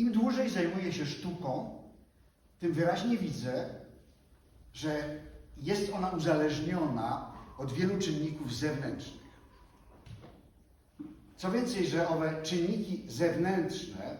im dłużej zajmuję się sztuką, tym wyraźnie widzę, że jest ona uzależniona od wielu czynników zewnętrznych. Co więcej, że owe czynniki zewnętrzne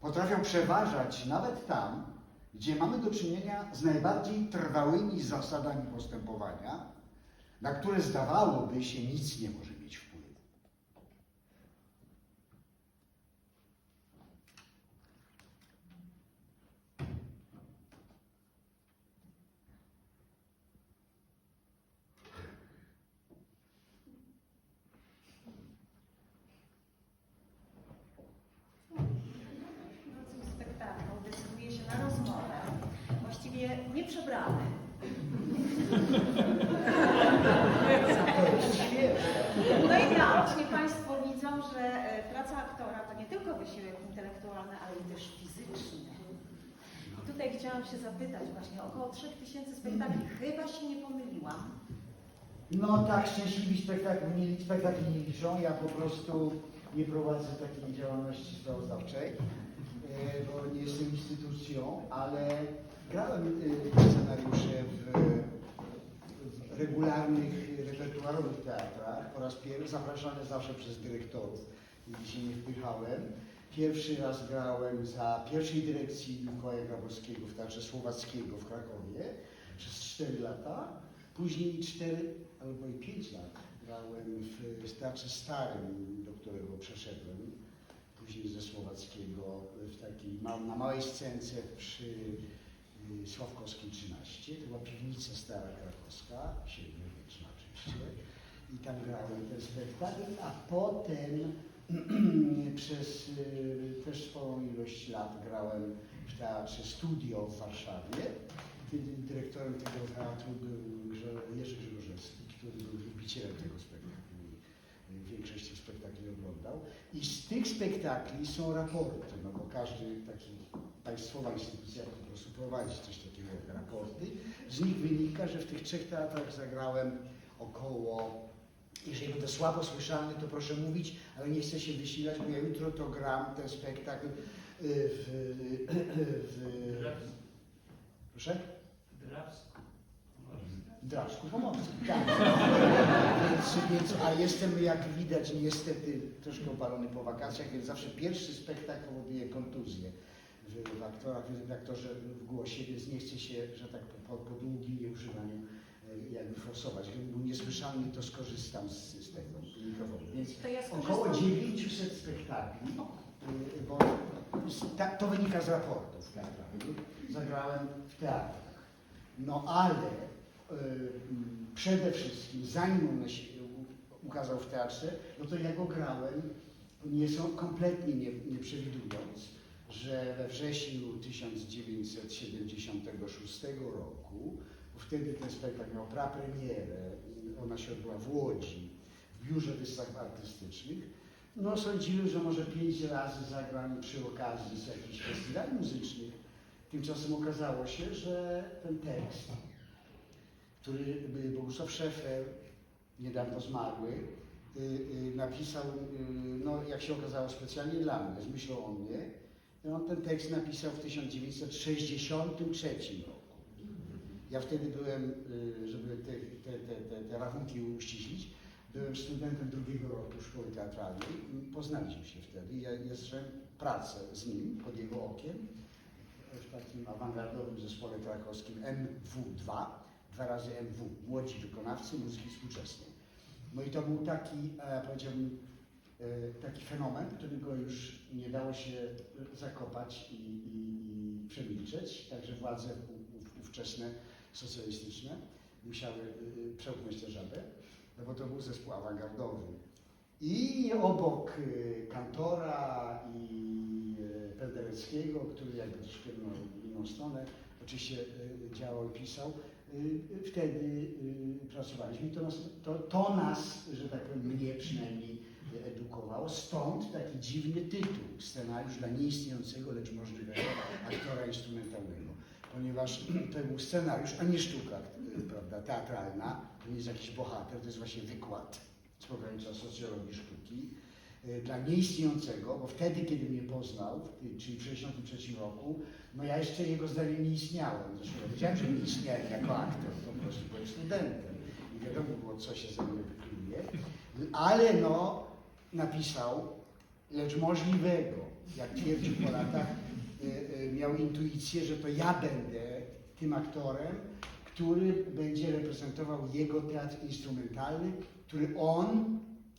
potrafią przeważać nawet tam, gdzie mamy do czynienia z najbardziej trwałymi zasadami postępowania, na które zdawałoby się nic nie może mieć wpływu. Nocnym spektaklu decyduje się na rozmowę, właściwie nie przebrany. No i naocznie Państwo widzą, że e, praca aktora to nie tylko wysiłek intelektualny, ale i też fizyczny. I tutaj chciałam się zapytać właśnie, około 3000 spektakli, chyba się nie pomyliłam. No tak, szczęśliwi spektakli nie, spektakli nie liczą. Ja po prostu nie prowadzę takiej działalności sprawozdawczej, bo nie jestem instytucją, ale grałem e, scenariusze w, w regularnych, repertuarowych teatrach po raz pierwszy, zapraszany zawsze przez dyrektorów, nigdy się nie wpychałem. Pierwszy raz grałem za pierwszej dyrekcji Mikołaja Grabowskiego w Teatrze Słowackiego w Krakowie przez 4 lata. Później 4 albo i 5 lat grałem w Teatrze Starym, do którego przeszedłem. Ze Słowackiego w takiej na małej scence przy y, Sławkowskiej 13. To była piwnica stara krakowska, średniowieczna oczywiście. I tam grałem ten spektakl, a potem przez y, też sporą ilość lat grałem w Teatrze Studio w Warszawie. Dyrektorem tego teatru był Jerzy Grzegorzewski, który był wielbicielem tego spektaklu i y, większość spektakli oglądał. I z tych spektakli są raporty, no bo każdy taki państwowa instytucja po prostu prowadzi coś takiego jak raporty. Z nich wynika, że w tych trzech teatrach zagrałem około jeżeli będę słabo słyszalny, to proszę mówić, ale nie chcę się wysilać, bo ja jutro to gram ten spektakl y, w, w, proszę? Drawsko. W Drawsku Pomorskim, tak. więc, więc, a jestem, jak widać, niestety troszkę opalony po wakacjach, więc zawsze pierwszy spektakl powoduje kontuzję w, w, aktorach, w aktorze w głosie, więc nie chcę się, że tak po, po długim nieużywaniu e, jakby forsować. Gdybym był niesłyszalny, to skorzystam z, z tego mikrofonu. Więc To ja około skorzystam. 900 spektakli, y, bo z- ta, to wynika z raportów teatralnych, zagrałem w teatrach. No ale przede wszystkim, zanim on się ukazał w teatrze, no to ja go grałem, nie są kompletnie nie, nie przewidując, że we wrześniu 1976 roku, wtedy ten spektakl miał prapremierę, ona się odbyła w Łodzi, w Biurze Wystaw Artystycznych, no sądziłem, że może pięć razy zagram przy okazji z jakichś festiwali muzycznych. Tymczasem okazało się, że ten tekst, który y, Bogusław Szefer, niedawno zmarły, y, y, napisał, no jak się okazało specjalnie dla mnie, z myślą o mnie, on ten tekst napisał w 1963 roku. Ja wtedy byłem, żeby te, te, te, te, rachunki uściślić, byłem studentem drugiego roku szkoły teatralnej. Poznaliśmy się wtedy. Ja, ja zacząłem pracę z nim pod jego okiem w takim awangardowym zespole krakowskim MW2, dwa razy MW, młodzi wykonawcy muzyki współczesnej. No i to był taki, e, powiedziałbym, e, taki fenomen, którego już nie dało się zakopać i, i, i przemilczeć. Także władze ów- ów- ówczesne, socjalistyczne, musiały y, przełknąć tę żabę, no bo to był zespół awangardowy. I obok Kantora i Pendereckiego, który jakby troszkę inną, inną stronę oczywiście działał i pisał, wtedy y, pracowaliśmy. To nas, to, to nas, że tak powiem, mnie przynajmniej y, edukowało. Stąd taki dziwny tytuł, scenariusz dla nieistniejącego, lecz możliwego aktora instrumentalnego. Ponieważ to był scenariusz, a nie sztuka y, prawda, teatralna, to nie jest jakiś bohater, to jest właśnie wykład z pogranicza socjologii sztuki. Y, dla nieistniejącego, bo wtedy, kiedy mnie poznał, czyli w 1963 roku, no ja jeszcze jego zdaniem nie istniałem. Zresztą ja wiedziałem, że nie istniałem jako aktor, po prostu byłem studentem i wiadomo było, co się ze mnie wykluje. Ale no, napisał, lecz możliwego, jak twierdził po latach, y, y, miał intuicję, że to ja będę tym aktorem, który będzie reprezentował jego teatr instrumentalny, który on,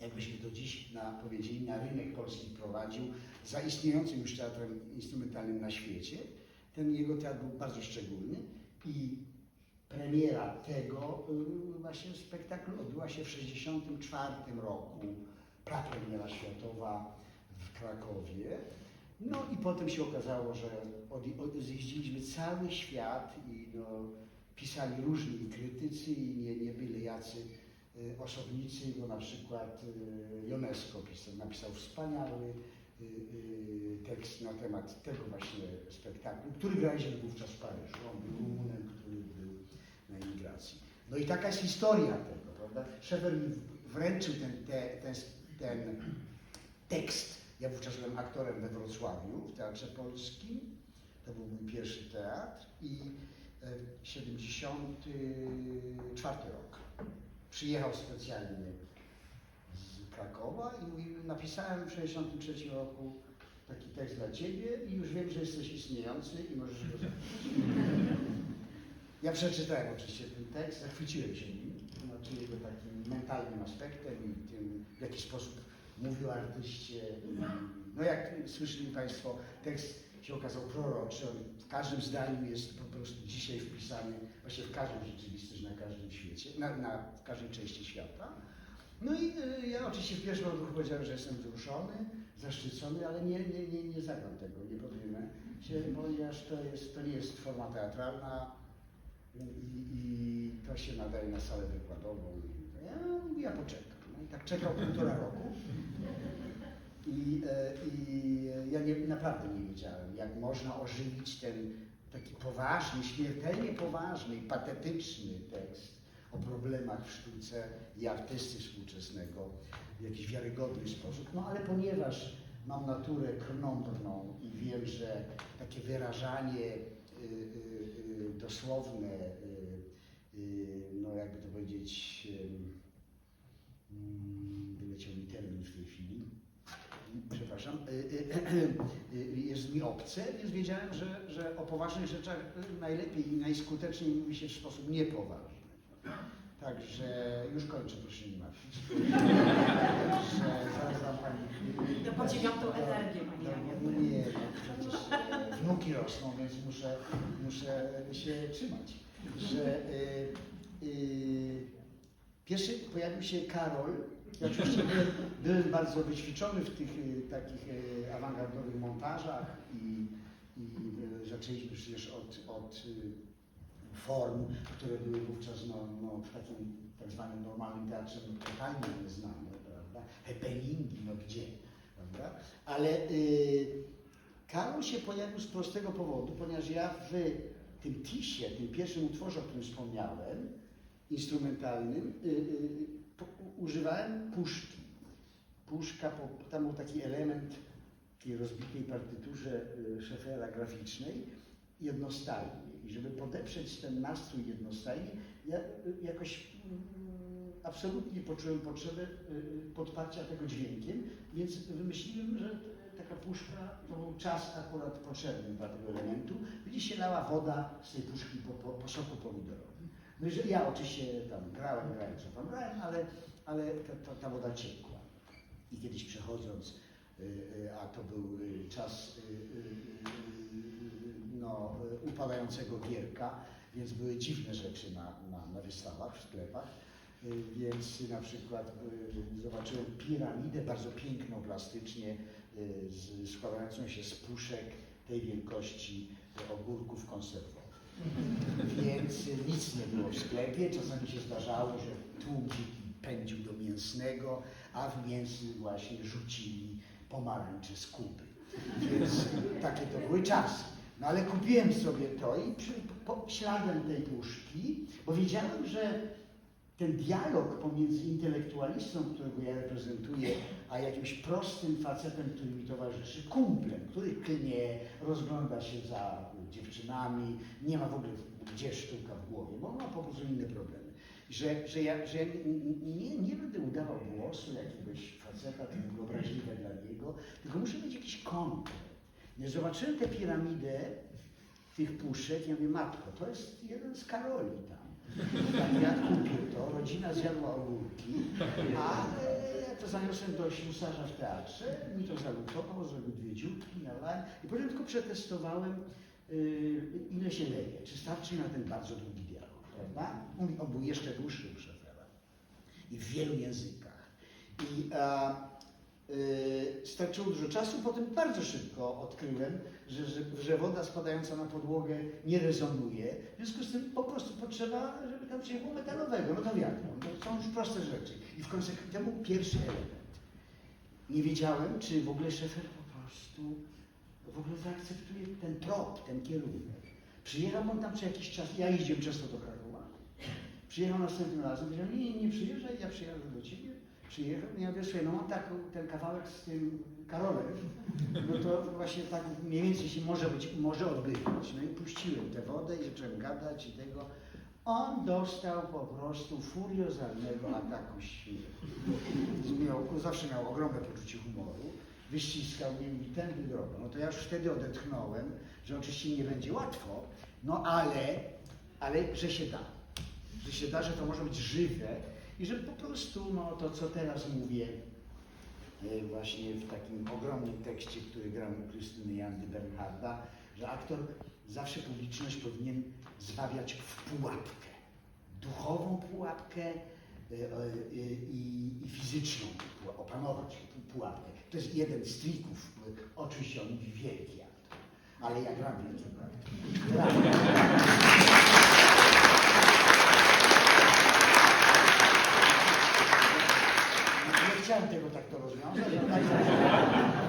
jakbyśmy to dziś na, powiedzieli, na rynek polski prowadził, za istniejącym już teatrem instrumentalnym na świecie. Ten jego teatr był bardzo szczególny i premiera tego y, właśnie spektaklu odbyła się w 1964 roku, prapremiera światowa w Krakowie. No i potem się okazało, że od, od, zjeździliśmy cały świat i no, pisali różni krytycy i nie, nie byli jacy osobnicy, bo na przykład y, Jonesko pisał, napisał wspaniały y, y, tekst na temat tego właśnie spektaklu, który graliśmy wówczas w Paryżu. On był Rumunem, który był na emigracji. No i taka jest historia tego, prawda? Szefer mi wręczył ten, te, ten, ten tekst. Ja wówczas byłem aktorem we Wrocławiu, w Teatrze Polskim. To był mój pierwszy teatr i e, 74 rok. Przyjechał specjalnie z Krakowa i mówi, napisałem w 63 roku taki tekst dla Ciebie i już wiem, że jesteś istniejący i możesz go zapisać. Ja przeczytałem oczywiście ten tekst, zachwyciłem się nim, znaczy jego takim mentalnym aspektem i tym, w jaki sposób mówił artyście. No jak słyszeli Państwo, tekst się okazał proroczy, on w każdym zdaniu jest po prostu dzisiaj wpisany, właśnie w każdą rzeczywistość na każdym świecie, na, na w każdej części świata. No i y, ja oczywiście w pierwszym odruchu powiedziałem, że jestem wzruszony, zaszczycony, ale nie, nie, nie, nie zagram tego, nie podejmę się, ponieważ to, jest, to nie jest forma teatralna i, i to się nadaje na salę wykładową. Ja, ja poczekam. No i tak czekał półtora roku. I, e, i ja nie, naprawdę nie wiedziałem, jak można ożywić ten taki poważny, śmiertelnie poważny i patetyczny tekst o problemach w sztuce i artysty współczesnego w jakiś wiarygodny sposób. No ale ponieważ mam naturę krnąbrną i wiem, że takie wyrażanie y, y, y, dosłowne, y, y, no jakby to powiedzieć, przepraszam, y, y, y, jest mi obce, więc wiedziałem, że, że o poważnych rzeczach najlepiej i najskuteczniej mówi się w sposób niepoważny. Także już kończę, proszę nie martwić. Że zaraz dam pani. Ja podziwiam tą energię, Pani No, no nie, no przecież wnuki rosną, więc muszę, muszę się trzymać. Że y, y, pierwszy pojawił się Karol. Ja oczywiście byłem, bardzo wyćwiczony w tych y, takich y, awangardowych montażach i, i y, zaczęliśmy przecież od, od form, które były wówczas no, no, w takim tak zwanym normalnym teatrze no, totalnie nieznane, prawda? Happeningi, no gdzie, prawda? Ale y, Karol się pojawił z prostego powodu, ponieważ ja w tym tisie, tym pierwszym utworze, o którym wspomniałem, instrumentalnym, y, y, używałem puszki. Puszka, tam był taki element w tej rozbitej partyturze y, szefera graficznej jednostajnie. I żeby podeprzeć ten nastrój jednostajnie, ja y, jakoś mm, absolutnie poczułem potrzebę y, podparcia tego dźwiękiem, więc wymyśliłem, że taka puszka to był czas akurat potrzebny dla tego elementu, gdzie się lała woda z tej puszki po, po, po soku pomidorowym. No i że ja oczywiście tam grałem, grałem, co tam grałem, ale, ale ta, ta, ta woda ciekła. I kiedyś przechodząc, y, y, a to był y, czas no, upadającego gierka, więc były dziwne rzeczy na, na, na wystawach, w sklepach. Więc na przykład zobaczyłem piramidę bardzo piękną plastycznie, składającą się z puszek tej wielkości ogórków konserwowych. Więc nic nie było w sklepie. Czasami się zdarzało, że tłum pędził do mięsnego, a w mięsy właśnie rzucili pomarańcze z kupy. Więc takie to były czasy. No ale kupiłem sobie to i przy, po, śladem tej puszki, bo wiedziałem, że ten dialog pomiędzy intelektualistą, którego ja reprezentuję, a jakimś prostym facetem, który mi towarzyszy, kumplem, który klnie, rozgląda się za dziewczynami, nie ma w ogóle gdzie sztuka w głowie, bo ma po prostu inne problemy. Że, że ja, że ja nie, nie, będę udawał głosu jakiegoś faceta, tego obraźliwe dla niego, tylko muszę mieć jakiś konkret. Nie zobaczyłem tę piramidę tych puszek, ja mówię, matko, to jest jeden z Karoli tam. Tak, ja kupię to, rodzina zjadła ogórki, a e, ja to zaniosłem do ślusarza w teatrze, mi to zalutował, zrobił dwie dziurki, nalałem i potem tylko przetestowałem, y, ile się leje, czy starczy na ten bardzo długi prawda? Mówi, on był jeszcze dłuższy u Szefera i w wielu językach. I a, y, starczyło dużo czasu, potem bardzo szybko odkryłem, że, że, że woda spadająca na podłogę nie rezonuje, w związku z tym po prostu potrzeba, żeby tam coś było metalowego, no to wiadomo, to są już proste rzeczy. I w konsekwencji to był pierwszy element. Nie wiedziałem, czy w ogóle szefer po prostu w ogóle zaakceptuje ten trop, ten kierunek. Przyjechał on tam co jakiś czas, ja jeździłem często do Krakowa. Przyjechał następnym razem, powiedział, nie, nie, nie przyjeżdżaj, ja przyjadę do ciebie. Przyjechał, i ja słuchaj, no mam taką, ten kawałek z tym Karolem, no to właśnie tak mniej więcej się może być, może odbywać. No i puściłem tę wodę i zacząłem gadać i tego. On dostał po prostu furiozalnego ataku śmiechu. Miał, zawsze miał ogromne poczucie humoru. Wyściskał mnie i tędy drogą. No to ja już wtedy odetchnąłem, że oczywiście nie będzie łatwo, no ale, ale że się da. Że się da, że to może być żywe i że po prostu no, to, co teraz mówię, e, właśnie w takim ogromnym tekście, który gram u Krystyny Jandy Bernharda, że aktor zawsze publiczność powinien zbawiać w pułapkę. Duchową pułapkę e, e, i, i fizyczną, opanować pułapkę. To jest jeden z trików. Oczywiście on mówi wielki aktor, ale ja gram wielkiego aktora. Nie chciałem tego tak to rozwiązać, ale tak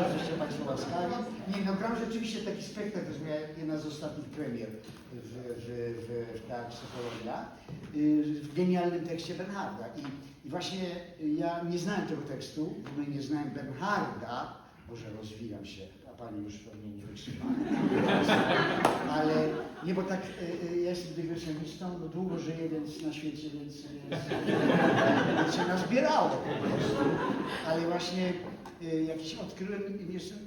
bardzo się Państwo łaskawi. Nie, no gram rzeczywiście taki spektakl, to jest moja jedna z ostatnich premier w, w, w, w Teatrze Polonia, y, w genialnym tekście Bernharda. I, I właśnie ja nie znałem tego tekstu, w ogóle nie znałem Bernharda, może rozwijam się, a Pani już pewnie nie wytrzyma. Ale nie, bo tak y, y, ja jestem dygresjonistą, no długo żyję więc na świecie, więc, więc, się nazbierało po prostu. Ale właśnie y, jakiś odkryłem,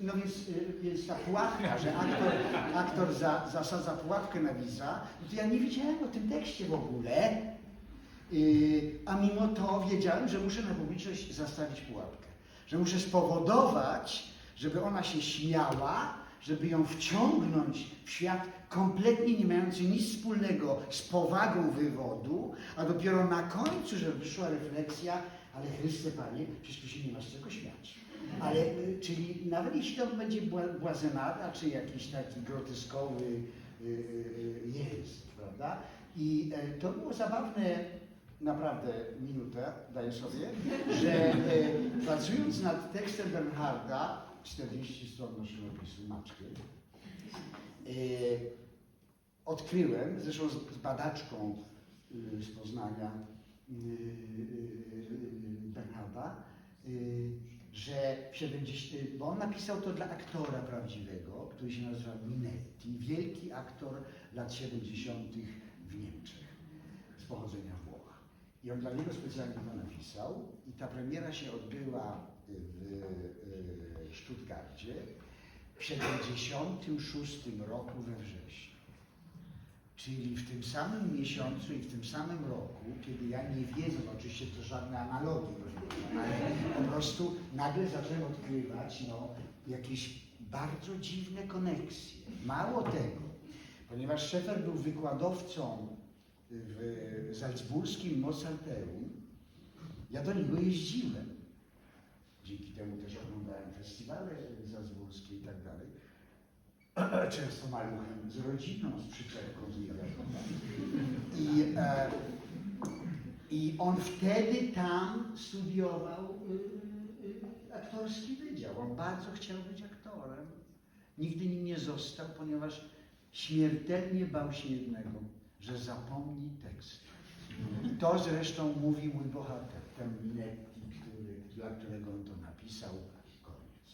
no więc, więc ta pułapka, że aktor, aktor za, zasadza pułapkę na widza, no to ja nie wiedziałem o tym tekście w ogóle, a mimo to wiedziałem, że muszę na publiczność zastawić pułapkę. Że muszę spowodować, żeby ona się śmiała, żeby ją wciągnąć w świat kompletnie nie mający nic wspólnego z powagą wywodu, a dopiero na końcu, żeby wyszła refleksja, ale Chryste Panie, przecież tu się nie ma z czego śmiać. Ale, y, czyli nawet jeśli to będzie bła- błazenada, czy jakiś taki groteskowy y, y, język, prawda? I e, to było zabawne, naprawdę minutę, daję sobie, że e, pracując nad tekstem Bernharda, 40 stron maszynopisu, maczky, e, odkryłem, zresztą z, badaczką y, z Poznania y, y, Bernarda, że w 70, y, bo on napisał to dla aktora prawdziwego, który się nazywa Minetti, wielki aktor lat 70. w Niemczech, z pochodzenia Włoch. I on dla niego specjalnie to napisał i ta premiera się odbyła w y, Stuttgarcie w 76 roku we wrześniu. Czyli w tym samym miesiącu i w tym samym roku, kiedy ja nie wiedząc, oczywiście to żadne analogii, rozumiem, ale po prostu nagle zacząłem odkrywać no, jakieś bardzo dziwne koneksje. Mało tego, ponieważ Szefer był wykładowcą w salzburskim Mozarteum, ja do niego jeździłem. Dzięki temu też oglądałem festiwale salzburskie i tak dalej. Często maluchem z rodziną, z przyczepką z niedaleko. I, e, I on wtedy tam studiował y, y, aktorski wydział. On bardzo chciał być aktorem. Nigdy nim nie został, ponieważ śmiertelnie bał się jednego, że zapomni tekst. I to zresztą mówi mój bohater, ten dla którego on to napisał. Koniec.